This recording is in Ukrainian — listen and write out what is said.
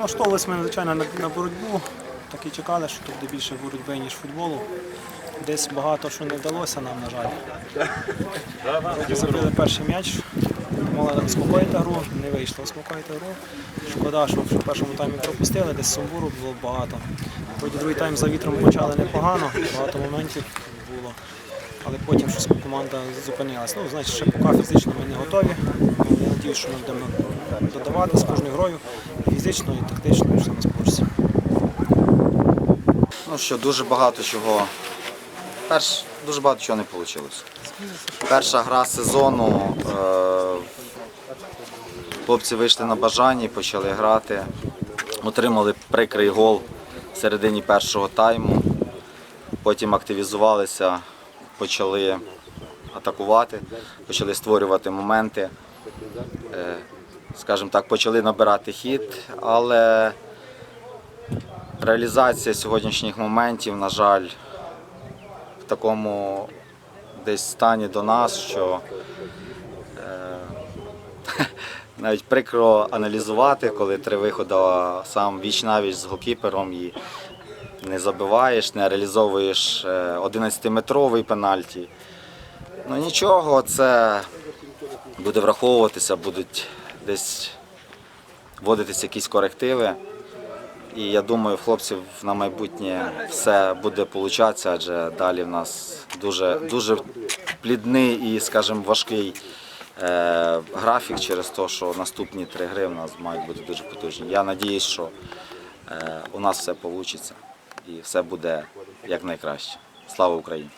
Налаштовувалися ми, звичайно, на, на боротьбу. Так і чекали, що тут буде більше боротьби, ніж футболу. Десь багато що не вдалося нам, на жаль. Забили перший м'яч, мали успокоїти гру, не вийшло успокоїти гру. Шкода, що в першому таймі пропустили, десь сумбуру було багато. Вроді другий тайм за вітром почали непогано, багато моментів було. Але потім щось команда зупинилась. Ну, значить, ще поки фізично ми не готові. Я сподіваюся, що ми будемо додавати з кожною грою фізично, і тактично, все на спорті. Ну що, дуже багато чого. Перш, дуже багато чого не вийшло. Перша гра сезону. Е, хлопці вийшли на бажання, почали грати. Отримали прикрий гол в середині першого тайму. Потім активізувалися, почали атакувати, почали створювати моменти. Е, скажімо так, почали набирати хід, але реалізація сьогоднішніх моментів, на жаль, в такому десь стані до нас, що е, навіть прикро аналізувати, коли три виходи сам віч навіч з голкіпером і не забиваєш, не реалізовуєш е, 11-метровий пенальті. Ну нічого, це буде враховуватися, будуть десь вводитися якісь корективи. І я думаю, хлопців на майбутнє все буде получатися, адже далі в нас дуже, дуже плідний і, скажімо, важкий е, графік через те, що наступні три гри в нас мають бути дуже потужні. Я сподіваюся, що е, у нас все вийде і все буде як найкраще. Слава Україні!